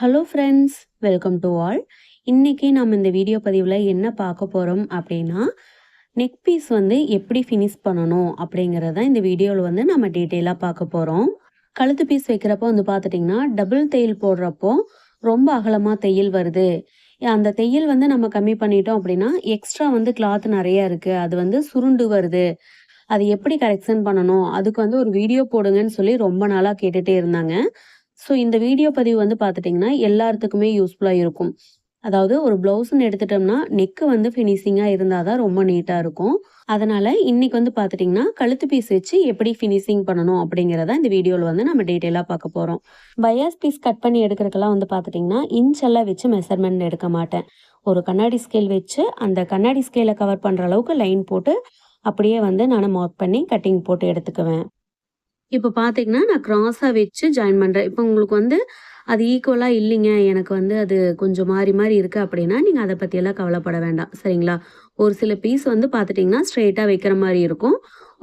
Hello friends welcome to all இன்றைக்கி நம்ம இந்த வீடியோ பதிவில் என்ன பார்க்க போகிறோம் அப்படின்னா நெக் பீஸ் வந்து எப்படி ஃபினிஷ் பண்ணணும் அப்படிங்கிறத இந்த வீடியோவில் வந்து நம்ம டீட்டெயிலாக பார்க்க போகிறோம் கழுத்து பீஸ் வைக்கிறப்போ வந்து பார்த்துட்டிங்கன்னா டபுள் தையல் போடுறப்போ ரொம்ப அகலமாக தையல் வருது. அந்த தையல் வந்து நம்ம கம்மி பண்ணிட்டோம் அப்படின்னா எக்ஸ்ட்ரா வந்து கிளாத் நிறையா இருக்குது அது வந்து சுருண்டு வருது. அது எப்படி கரெக்ஷன் பண்ணணும்? அதுக்கு வந்து ஒரு வீடியோ போடுங்கன்னு சொல்லி ரொம்ப நாளாக கேட்டுகிட்டே இருந்தாங்க. ஸோ இந்த வீடியோ பதிவு வந்து பார்த்துட்டிங்கன்னா எல்லாத்துக்குமே யூஸ்ஃபுல்லாக இருக்கும். அதாவது ஒரு ப்ளவுஸ்ன்னு எடுத்துட்டோம்னா நெக்கு வந்து ஃபினிஷிங்காக இருந்தால் தான் ரொம்ப நீட்டாக இருக்கும். அதனால் இன்றைக்கி வந்து பார்த்துட்டிங்கன்னா கழுத்து பீஸ் வச்சு எப்படி ஃபினிஷிங் பண்ணணும் அப்படிங்கிறத இந்த வீடியோவில் வந்து நம்ம டீட்டெயிலாக பார்க்க போகிறோம் பயாஸ் பீஸ் கட் பண்ணி எடுக்கிறதுக்கெல்லாம் வந்து பார்த்துட்டிங்கன்னா இன்ச்செல்லாம் வச்சு மெஷர்மெண்ட் எடுக்க மாட்டேன். ஒரு கண்ணாடி ஸ்கேல் வச்சு அந்த கண்ணாடி ஸ்கேலை கவர் பண்ணுற அளவுக்கு லைன் போட்டு அப்படியே வந்து நான் மார்க் பண்ணி கட்டிங் போட்டு எடுத்துக்குவேன். இப்போ பார்த்தீங்கன்னா நான் க்ராஸாக வச்சு ஜாயின் பண்ணுறேன் இப்போ உங்களுக்கு வந்து அது ஈக்குவலாக இல்லைங்க. எனக்கு வந்து அது கொஞ்சம் மாறி மாறி இருக்குது அப்படின்னா நீங்கள் அதை பற்றியெல்லாம் கவலைப்பட வேண்டாம். சரிங்களா? ஒரு சில பீஸ் வந்து பார்த்துட்டிங்கன்னா ஸ்ட்ரெயிட்டாக வைக்கிற மாதிரி இருக்கும்.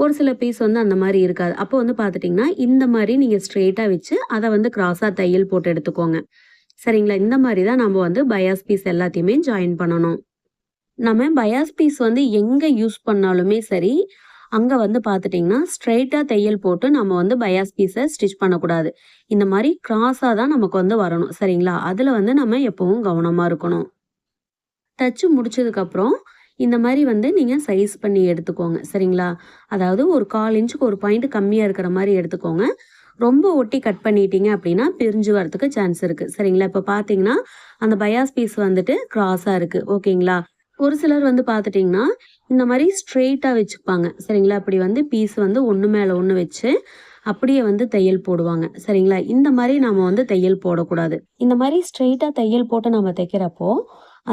ஒரு சில பீஸ் வந்து அந்த மாதிரி இருக்காது. அப்போ வந்து பார்த்துட்டிங்கன்னா இந்த மாதிரி நீங்கள் ஸ்ட்ரெயிட்டாக வச்சு அதை வந்து க்ராஸாக தையல் போட்டு எடுத்துக்கோங்க. சரிங்களா? இந்த மாதிரி தான் நம்ம வந்து பயாஸ் பீஸ் எல்லாத்தையுமே ஜாயின் பண்ணணும். நம்ம பயாஸ் பீஸ் வந்து எங்கே யூஸ் பண்ணாலுமே சரி அங்கே வந்து பார்த்துட்டிங்கன்னா ஸ்ட்ரைட்டாக தையல் போட்டு நம்ம வந்து பயாஸ் பீஸை ஸ்டிச் பண்ணக்கூடாது. இந்த மாதிரி க்ராஸாக தான் நமக்கு வந்து வரணும் சரிங்களா? அதில் வந்து நம்ம எப்போவும் கவனமாக இருக்கணும். தச்சு முடிச்சதுக்கப்புறம் இந்த மாதிரி வந்து நீங்கள் சைஸ் பண்ணி எடுத்துக்கோங்க சரிங்களா? அதாவது ஒரு கால் இன்ச்சுக்கு ஒரு பாயிண்ட் கம்மியாக இருக்கிற மாதிரி எடுத்துக்கோங்க. ரொம்ப ஒட்டி கட் பண்ணிட்டீங்க அப்படின்னா பிரிஞ்சு வரதுக்கு சான்ஸ் இருக்குது சரிங்களா? இப்போ பார்த்தீங்கன்னா அந்த பயாஸ் பீஸ் வந்துட்டு க்ராஸாக இருக்குது ஓகேங்களா? ஒரு சிலர் வந்து பார்த்துட்டிங்கன்னா இந்த மாதிரி ஸ்ட்ரெயிட்டாக வச்சுப்பாங்க. சரிங்களா? அப்படி வந்து பீஸ் வந்து ஒன்று மேலே ஒன்று வச்சு அப்படியே வந்து தையல் போடுவாங்க. சரிங்களா? இந்த மாதிரி நாம் வந்து தையல் போடக்கூடாது. இந்த மாதிரி ஸ்ட்ரெயிட்டாக தையல் போட்டு நம்ம தைக்கிறப்போ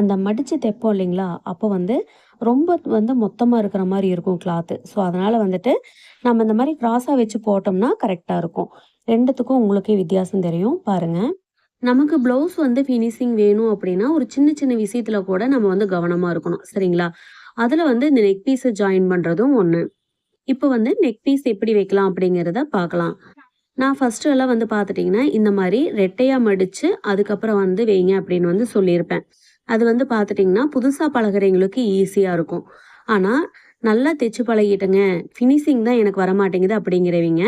அந்த மடித்து தைப்போம் இல்லைங்களா? அப்போ வந்து ரொம்ப வந்து மொத்தமாக இருக்கிற மாதிரி இருக்கும் கிளாத்து ஸோ அதனால் வந்துட்டு நம்ம இந்த மாதிரி க்ராஸாக வச்சு போட்டோம்னா கரெக்டாக இருக்கும். ரெண்டுத்துக்கும் உங்களுக்கே வித்தியாசம் தெரியும். பாருங்கள் நமக்கு ப்ளவுஸ் வந்து ஃபினிஷிங் வேணும் அப்படின்னா ஒரு சின்ன சின்ன விஷயத்தில் கூட நம்ம வந்து கவனமாக இருக்கணும். சரிங்களா? அதில் வந்து இந்த நெக் பீஸை ஜாயின் பண்ணுறதும் ஒன்று இப்போ வந்து நெக் பீஸ் எப்படி வைக்கலாம் அப்படிங்கிறத பார்க்கலாம். நான் ஃபஸ்ட்டு எல்லாம் வந்து பார்த்துட்டிங்கன்னா இந்த மாதிரி ரெட்டையாக மடித்து அதுக்கப்புறம் வந்து வைங்க அப்படின்னு வந்து சொல்லியிருப்பேன். அது வந்து பார்த்துட்டிங்கன்னா புதுசாக பழகிறவங்களுக்கு ஈஸியாக இருக்கும். ஆனால் நல்லா தைச்சு பழகிட்டேங்க. ஃபினிஷிங் தான் எனக்கு வரமாட்டேங்குது அப்படிங்கிறவங்க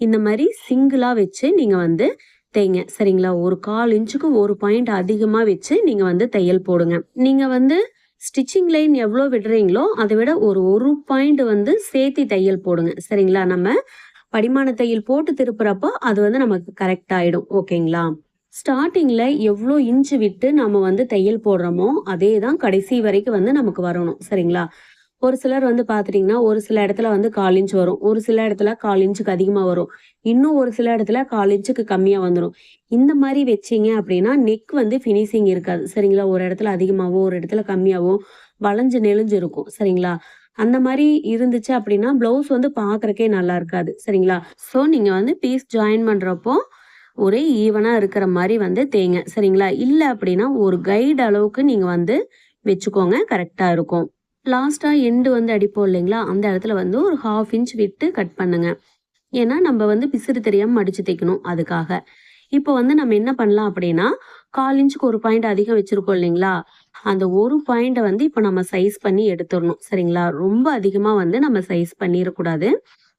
இந்த மாதிரி சிங்கிளாக வச்சு நீங்கள் வந்து தைங்க சரிங்களா? ஒரு கால் இன்ச்சுக்கு ஒரு பாயிண்ட் அதிகமாக வச்சு நீங்கள் வந்து தையல் போடுங்க. நீங்கள் வந்து ஸ்டிச்சிங் லைன் எவ்வளோ விடுறீங்களோ அதை விட ஒரு ஒரு பாயிண்ட் வந்து சேர்த்தி தையல் போடுங்க. சரிங்களா? நம்ம படிமான தையல் போட்டு திருப்புறப்போ அது வந்து நமக்கு கரெக்ட் ஆகிடும் ஓகேங்களா? ஸ்டார்டிங்கில் எவ்வளோ இன்ச்சு விட்டு நம்ம வந்து தையல் போடுறோமோ அதே தான் கடைசி வரைக்கும் வந்து நமக்கு வரணும். சரிங்களா? ஒரு சிலர் வந்து பார்த்துட்டிங்கன்னா ஒரு சில இடத்துல வந்து கால் இன்ச் வரும். ஒரு சில இடத்துல கால் இன்ச்சுக்கு அதிகமாக வரும். இன்னும் ஒரு சில இடத்துல கால் இன்ச்சுக்கு கம்மியாக வந்துடும் இந்த மாதிரி வச்சிங்க அப்படின்னா நெக் வந்து ஃபினிஷிங் இருக்காது. சரிங்களா? ஒரு இடத்துல அதிகமாகவோ ஒரு இடத்துல கம்மியாகவோ வளைஞ்சு நெளிஞ்சு இருக்கும் சரிங்களா? அந்த மாதிரி இருந்துச்சு அப்படின்னா ப்ளவுஸ் வந்து பார்க்குறக்கே நல்லா இருக்காது. சரிங்களா? ஸோ நீங்கள் வந்து பீஸ் ஜாயின் பண்ணுறப்போ ஒரே ஈவனாக இருக்கிற மாதிரி வந்து தேங்க சரிங்களா? இல்லை அப்படின்னா ஒரு கைடு அளவுக்கு நீங்கள் வந்து வச்சுக்கோங்க. கரெக்டாக இருக்கும். லாஸ்ட்டாக எண்டு வந்து அடிப்போம் இல்லைங்களா? அந்த இடத்துல வந்து ஒரு ஹாஃப் இன்ச் விட்டு கட் பண்ணுங்க. ஏன்னா நம்ம வந்து பிசிறு தெரியாமல் மடித்து தைக்கணும் அதுக்காக. இப்போ வந்து நம்ம என்ன பண்ணலாம் அப்படின்னா கால் இன்ச்சுக்கு ஒரு பாயிண்ட் அதிகம் வச்சுருக்கோம் இல்லைங்களா? அந்த ஒரு பாயிண்ட்டை வந்து இப்போ நம்ம சைஸ் பண்ணி எடுத்துடணும். சரிங்களா? ரொம்ப அதிகமாக வந்து நம்ம சைஸ் பண்ணிடக்கூடாது.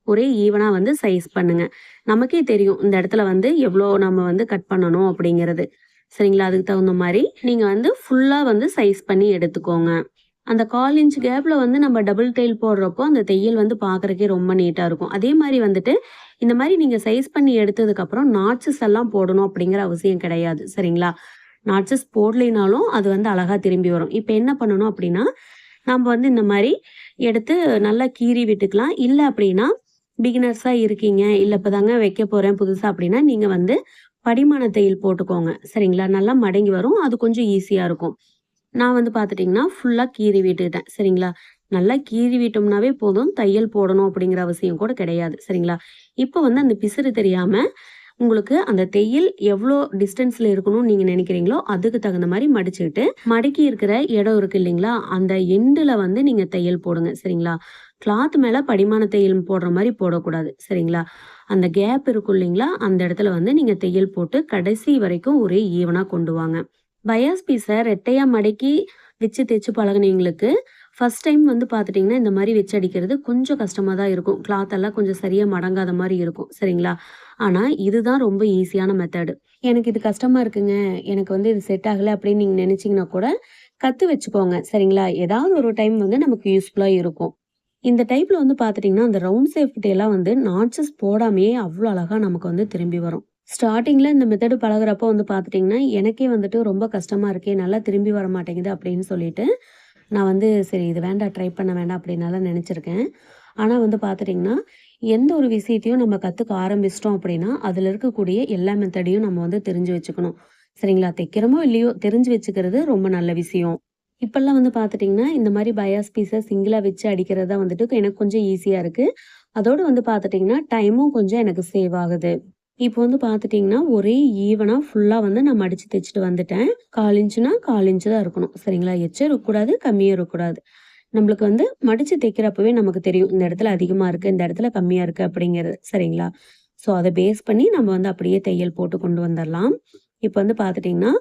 ஒரே ஈவனாக வந்து சைஸ் பண்ணுங்க. நமக்கே தெரியும் இந்த இடத்துல வந்து எவ்வளோ நம்ம வந்து கட் பண்ணணும் அப்படிங்கிறது. சரிங்களா? அதுக்கு தகுந்த மாதிரி நீங்கள் வந்து ஃபுல்லாக வந்து சைஸ் பண்ணி எடுத்துக்கோங்க. அந்த கால் இன்ச் கேப்பில் வந்து நம்ம டபுள் தையல் போடுறப்போ அந்த தையல் வந்து பார்க்குறக்கே ரொம்ப நீட்டாக இருக்கும். அதே மாதிரி வந்துட்டு இந்த மாதிரி நீங்கள் சைஸ் பண்ணி எடுத்ததுக்கப்புறம் நாட்சஸ் எல்லாம் போடணும் அப்படிங்கிற அவசியம் கிடையாது. சரிங்களா? நாட்சஸ் போடலைனாலும் அது வந்து அழகாக திரும்பி வரும். இப்போ என்ன பண்ணணும் அப்படின்னா நம்ம வந்து இந்த மாதிரி எடுத்து நல்லா கீறி விட்டுக்கலாம். இல்லை அப்படின்னா பிகினர்ஸாக இருக்கீங்க. இல்லை இப்போ தாங்க வைக்க போகிறேன் புதுசாக அப்படின்னா நீங்கள் வந்து படிமான தையல் போட்டுக்கோங்க. சரிங்களா? நல்லா மடங்கி வரும். அது கொஞ்சம் ஈஸியாக இருக்கும். நான் வந்து பார்த்துட்டிங்கன்னா ஃபுல்லாக கீறி விட்டுட்டேன் சரிங்களா? நல்லா கீறி விட்டோம்னாவே போதும். தையல் போடணும் அப்படிங்கிற அவசியம் கூட கிடையாது. சரிங்களா? இப்போ வந்து அந்த பிசுறு தெரியாமல் உங்களுக்கு அந்த தையல் எவ்வளோ டிஸ்டன்ஸில் இருக்கணும்னு நீங்கள் நினைக்கிறீங்களோ அதுக்கு தகுந்த மாதிரி மடிச்சுக்கிட்டு மடக்கி இருக்கிற இடம் இருக்கு இல்லைங்களா? அந்த எண்டில் வந்து நீங்கள் தையல் போடுங்க. சரிங்களா? கிளாத் மேலே படிமான தையல் போடுற மாதிரி போடக்கூடாது. சரிங்களா? அந்த கேப் இருக்கும் இல்லைங்களா? அந்த இடத்துல வந்து நீங்கள் தையல் போட்டு கடைசி வரைக்கும் ஒரே ஈவனாக கொண்டு வாங்க. பயாஸ் பீஸை ரெட்டையாக மடக்கி வச்சு தைச்சு பழகுனவங்களுக்கு ஃபஸ்ட் டைம் வந்து பார்த்துட்டிங்கன்னா இந்த மாதிரி வச்சு அடிக்கிறது கொஞ்சம் கஷ்டமாக தான் இருக்கும். கிளாத்தெல்லாம் கொஞ்சம் சரியாக மடங்காத மாதிரி இருக்கும். சரிங்களா? ஆனால் இதுதான் ரொம்ப ஈஸியான மெத்தடு எனக்கு இது கஷ்டமாக இருக்குங்க. எனக்கு வந்து இது செட் ஆகலை அப்படின்னு நீங்கள் நினச்சிங்கன்னா கூட கற்று வச்சுக்கோங்க. சரிங்களா? ஏதாவது ஒரு டைம் வந்து நமக்கு யூஸ்ஃபுல்லாக இருக்கும். இந்த டைப்பில் வந்து பார்த்துட்டிங்கன்னா அந்த ரவுண்ட் சேஃப்டியெல்லாம் வந்து நாட்சஸ் போடாமையே அவ்வளோ அழகாக நமக்கு வந்து திரும்பி வரும். ஸ்டார்டிங்கில் இந்த மெத்தடு பழகுறப்போ வந்து பார்த்துட்டிங்கன்னா எனக்கே வந்துட்டு ரொம்ப கஷ்டமாக இருக்கே நல்லா திரும்பி வர மாட்டேங்குது அப்படின்னு சொல்லிட்டு நான் வந்து சரி இது வேண்டாம் ட்ரை பண்ண வேண்டாம் அப்படின்னாலாம் நினச்சிருக்கேன். ஆனால் வந்து பார்த்துட்டிங்கன்னா எந்த ஒரு விஷயத்தையும் நம்ம கற்றுக்க ஆரம்பிச்சிட்டோம் அப்படின்னா அதில் இருக்கக்கூடிய எல்லா மெத்தடையும் நம்ம வந்து தெரிஞ்சு வச்சுக்கணும். சரிங்களா? தைக்கிறோமோ இல்லையோ தெரிஞ்சு வச்சுக்கிறது ரொம்ப நல்ல விஷயம். இப்போல்லாம் வந்து பார்த்துட்டிங்கன்னா இந்த மாதிரி பயாஸ் பீஸை சிங்கிளாக வச்சு அடிக்கிறது தான் வந்துட்டு எனக்கு கொஞ்சம் ஈஸியாக இருக்குது அதோடு வந்து பார்த்துட்டிங்கன்னா டைமும் கொஞ்சம் எனக்கு சேவ் ஆகுது. இப்போ வந்து பார்த்துட்டிங்கன்னா ஒரே ஈவனாக ஃபுல்லாக வந்து நான் மடித்து தைச்சிட்டு வந்துட்டேன். கால் இன்ச்சுனா கால் இன்ச்சு தான் இருக்கணும். சரிங்களா? எச்சம் இருக்கக்கூடாது கம்மியும் இருக்கக்கூடாது. நம்மளுக்கு வந்து மடித்து தைக்கிறப்பவே நமக்கு தெரியும் இந்த இடத்துல அதிகமாக இருக்குது இந்த இடத்துல கம்மியாக இருக்குது அப்படிங்கிறது. சரிங்களா? ஸோ அதை பேஸ் பண்ணி நம்ம வந்து அப்படியே தையல் போட்டு கொண்டு வந்துடலாம். இப்போ வந்து பார்த்துட்டிங்கன்னா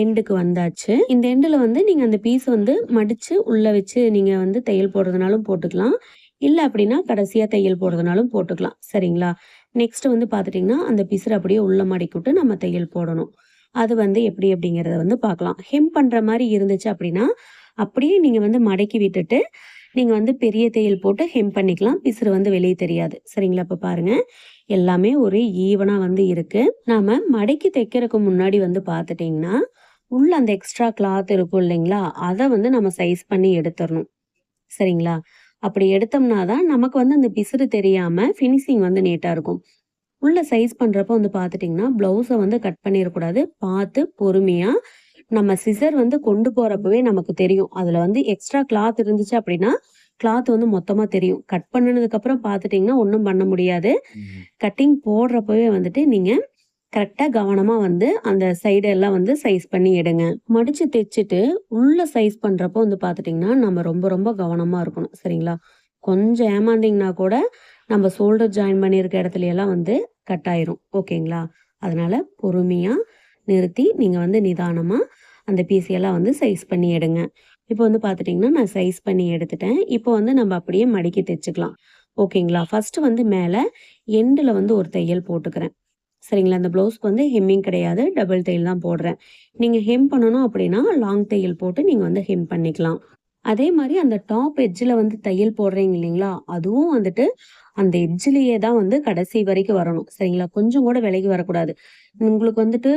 எண்டுக்கு வந்தாச்சு. இந்த எண்டில் வந்து நீங்கள் அந்த பீஸ் வந்து மடித்து உள்ளே வச்சு நீங்கள் வந்து தையல் போடுறதுனாலும் போட்டுக்கலாம். இல்லை அப்படின்னா கடைசியாக தையல் போடுறதுனாலும் போட்டுக்கலாம். சரிங்களா? நெக்ஸ்ட் வந்து பார்த்துட்டிங்கன்னா அந்த பிசுறு அப்படியே உள்ள மடிக்கிட்டு நம்ம தையல் போடணும். அது வந்து எப்படி அப்படிங்கிறத வந்து பார்க்கலாம் ஹெம் பண்ணுற மாதிரி இருந்துச்சு அப்படின்னா அப்படியே நீங்கள் வந்து மடக்கி விட்டுட்டு நீங்கள் வந்து பெரிய தையல் போட்டு ஹெம் பண்ணிக்கலாம். பிசுறு வந்து வெளியே தெரியாது. சரிங்களா? இப்போ பாருங்கள் எல்லாமே ஒரு ஈவனாக வந்து இருக்குது நாம் மடக்கி தைக்கிறதுக்கு முன்னாடி வந்து பார்த்துட்டிங்கன்னா உள்ள அந்த எக்ஸ்ட்ரா கிளாத் இருக்கும் இல்லைங்களா? அதை வந்து நம்ம சைஸ் பண்ணி எடுத்துடணும். சரிங்களா? அப்படி எடுத்தோம்னா தான் நமக்கு வந்து அந்த பிசுறு தெரியாமல் ஃபினிஷிங் வந்து நீட்டாக இருக்கும். உள்ள சைஸ் பண்ணுறப்ப வந்து பார்த்துட்டிங்கன்னா ப்ளவுஸை வந்து கட் பண்ணிடக்கூடாது. பார்த்து பொறுமையாக நம்ம சிசர் வந்து கொண்டு போகிறப்பவே நமக்கு தெரியும். அதில் வந்து எக்ஸ்ட்ரா கிளாத் இருந்துச்சு அப்படின்னா கிளாத் வந்து மொத்தமாக தெரியும். கட் பண்ணினதுக்கப்புறம் பார்த்துட்டிங்கன்னா ஒன்றும் பண்ண முடியாது. கட்டிங் போடுறப்பவே வந்துட்டு நீங்கள் கரெக்டாக கவனமாக வந்து அந்த சைடெல்லாம் வந்து சைஸ் பண்ணி எடுங்க. மடித்து தைச்சிட்டு உள்ளே சைஸ் பண்ணுறப்போ வந்து பார்த்துட்டிங்கன்னா நம்ம ரொம்ப ரொம்ப கவனமாக இருக்கணும். சரிங்களா? கொஞ்சம் ஏமாந்திங்கன்னா கூட நம்ம ஷோல்டர் ஜாயின் பண்ணியிருக்க இடத்துலையெல்லாம் வந்து கட் ஆயிரும். ஓகேங்களா? அதனால் பொறுமையாக நிறுத்தி நீங்கள் வந்து நிதானமாக அந்த பீஸையெல்லாம் வந்து சைஸ் பண்ணி எடுங்க. இப்போ வந்து பார்த்துட்டிங்கன்னா நான் சைஸ் பண்ணி எடுத்துட்டேன். இப்போ வந்து நம்ம அப்படியே மடிக்கி தைச்சிக்கலாம். ஓகேங்களா? ஃபஸ்ட்டு வந்து மேலே எண்டில் வந்து ஒரு தையல் போட்டுக்கிறேன். சரிங்களா? அந்த ப்ளவுஸ்க்கு வந்து ஹெம்மிங் கிடையாது. டபுள் தையல் தான் போடுறேன். நீங்கள் ஹெம் பண்ணணும் அப்படின்னா லாங் தையல் போட்டு நீங்கள் வந்து ஹெம் பண்ணிக்கலாம். அதே மாதிரி அந்த டாப் எட்ஜில் வந்து தையல் போடுறீங்க இல்லைங்களா? அதுவும் வந்துட்டு அந்த எட்ஜிலேயே தான் வந்து கடைசி வரைக்கும் வரணும். சரிங்களா? கொஞ்சம் கூட விலகி வரக்கூடாது. உங்களுக்கு வந்துட்டு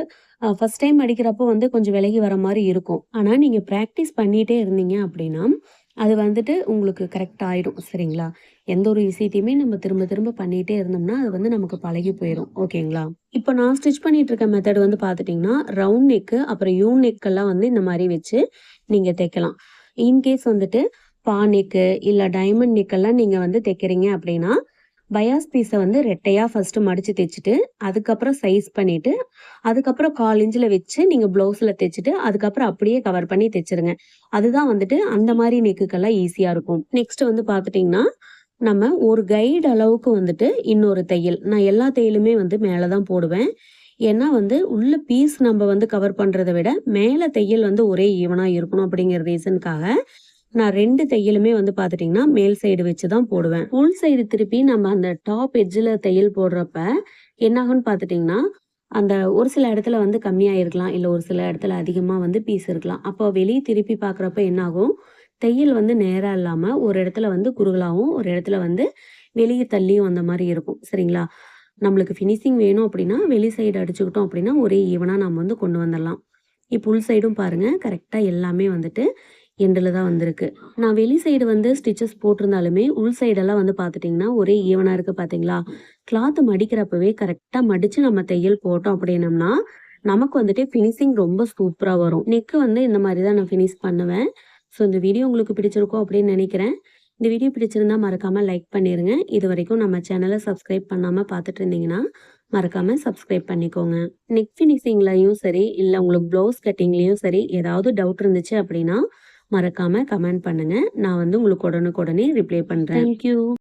ஃபஸ்ட் டைம் அடிக்கிறப்போ வந்து கொஞ்சம் விலகி வர மாதிரி இருக்கும். ஆனால் நீங்கள் ப்ராக்டிஸ் பண்ணிகிட்டே இருந்தீங்க அப்படின்னா அது வந்துட்டு உங்களுக்கு கரெக்ட் ஆகிடும் சரிங்களா? எந்த ஒரு விஷயத்தையுமே நம்ம திரும்ப திரும்ப பண்ணிகிட்டே இருந்தோம்னா அது வந்து நமக்கு பழகி போயிடும் ஓகேங்களா? இப்போ நான் ஸ்டிச் பண்ணிட்டு இருக்க மெத்தட் வந்து பார்த்துட்டிங்கன்னா ரவுண்ட் நெக்கு அப்புறம் யூ நெக்கெல்லாம் வந்து இந்த மாதிரி வச்சு நீங்கள் தைக்கலாம். இன்கேஸ் வந்துட்டு பா நெக்கு இல்லை டைமண்ட் நெக்கெல்லாம் நீங்கள் வந்து தைக்கிறீங்க அப்படின்னா பயாஸ் பீஸை வந்து ரெட்டையாக ஃபஸ்ட்டு மடித்து தைச்சிட்டு அதுக்கப்புறம் சைஸ் பண்ணிவிட்டு அதுக்கப்புறம் கால் இன்ச்சில் வச்சு நீங்கள் ப்ளவுஸில் தைச்சிட்டு அதுக்கப்புறம் அப்படியே கவர் பண்ணி தைச்சிருங்க அதுதான் வந்துட்டு அந்த மாதிரி நெக்குக்கெல்லாம் ஈஸியாக இருக்கும். நெக்ஸ்ட் வந்து பார்த்துட்டிங்கன்னா நம்ம ஒரு கைடு அளவுக்கு வந்துட்டு இன்னொரு தையல். நான் எல்லா தையலுமே வந்து மேலே தான் போடுவேன். ஏன்னா வந்து உள்ள பீஸ் நம்ம வந்து கவர் பண்ணுறதை விட மேலே தையல் வந்து ஒரே ஈவனாக இருக்கணும் அப்படிங்கிற ரீசனுக்காக நான் ரெண்டு தையலுமே வந்து பார்த்துட்டிங்கன்னா மேல் சைடு வச்சு தான் போடுவேன். உள் சைடு திருப்பி நம்ம அந்த டாப் எட்ஜில் தையல் போடுறப்ப என்னாகும்னு பார்த்துட்டிங்கன்னா அந்த ஒரு சில இடத்துல வந்து கம்மியாக இருக்கலாம் இல்லை ஒரு சில இடத்துல அதிகமாக வந்து பீஸ் இருக்கலாம். அப்போ வெளியே திருப்பி பார்க்குறப்ப என்னாகும்? தையல் வந்து நேராக இல்லாமல் ஒரு இடத்துல வந்து குறுகலாகவும் ஒரு இடத்துல வந்து வெளியே தள்ளியும் அந்த மாதிரி இருக்கும். சரிங்களா? நம்மளுக்கு ஃபினிஷிங் வேணும் அப்படின்னா வெளி சைடு அடிச்சுக்கிட்டோம் அப்படின்னா ஒரே ஈவனாக நம்ம வந்து கொண்டு வந்துடலாம். இப்போ உள் சைடும் பாருங்கள் கரெக்டாக எல்லாமே வந்துட்டு எண்டில் தான் வந்திருக்கு. நான் வெளி சைடு வந்து ஸ்டிச்சஸ் போட்டிருந்தாலுமே உள் சைடெல்லாம் வந்து பார்த்துட்டிங்கன்னா ஒரே ஈவனாக இருக்குது பார்த்தீங்களா கிளாத்து மடிக்கிறப்பவே கரெக்டாக மடித்து நம்ம தையல் போட்டோம் அப்படின்னம்னா நமக்கு வந்துட்டு ஃபினிஷிங் ரொம்ப சூப்பராக வரும். நெக்கு வந்து இந்த மாதிரி தான் நான் ஃபினிஷ் பண்ணுவேன். ஸோ இந்த வீடியோ உங்களுக்கு பிடிச்சிருக்கோம் அப்படின்னு நினைக்கிறேன். இந்த வீடியோ பிடிச்சிருந்தா மறக்காமல் லைக் பண்ணிடுங்க இது வரைக்கும் நம்ம சேனலை சப்ஸ்கிரைப் பண்ணாமல் பார்த்துட்டு இருந்தீங்கன்னா மறக்காமல் சப்ஸ்கிரைப் பண்ணிக்கோங்க. நெக் ஃபினிஷிங்லையும் சரி இல்லை உங்களுக்கு ப்ளவுஸ் கட்டிங்லேயும் சரி ஏதாவது டவுட் இருந்துச்சு அப்படின்னா மறக்காமல் கமெண்ட் பண்ணுங்கள் நான் வந்து உங்களுக்கு உடனுக்குடனே ரிப்ளை பண்ணுறேன் தேங்க்யூ